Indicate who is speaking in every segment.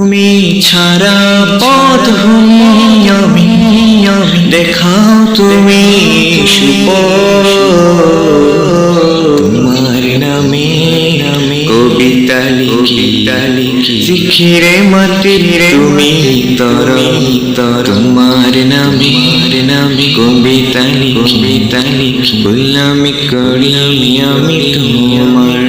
Speaker 1: তুমি ছাড়া পথ আমি আমি দেখাও তুমি তোমার নামে নামে কবিতা লিখি লিখি শিখিরে মাটিরে তুমি তর তর তোমার নামে নামে কবিতা কবিতা লিখি। বললামি করি আমি তোমার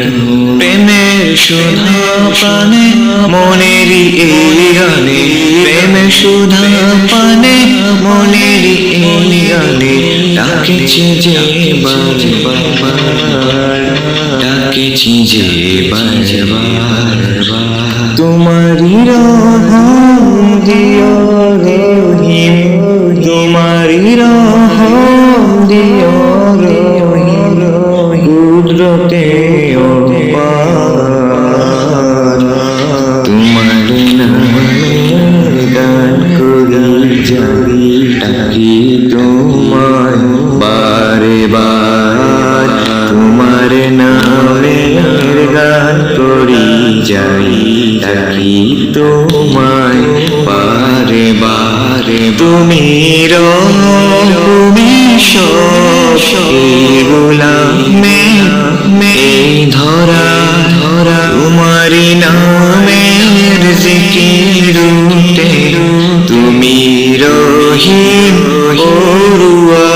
Speaker 1: প্রেমের সুধা পানে। মনেরই এই গানে প্রেমের সুধা পানে, মনেরই এই গানে ডাকেছে যে বার বার ডাকেছি যে বার বার তোমারই রহম দিও রহিম, তোমারই রহম দিও তোমায় বারে বারে তুমি তুমি সবগুলা মে মে ধরা ধরা তোমারি নামের জিকিরুটে তুমি রহিম ওরুয়া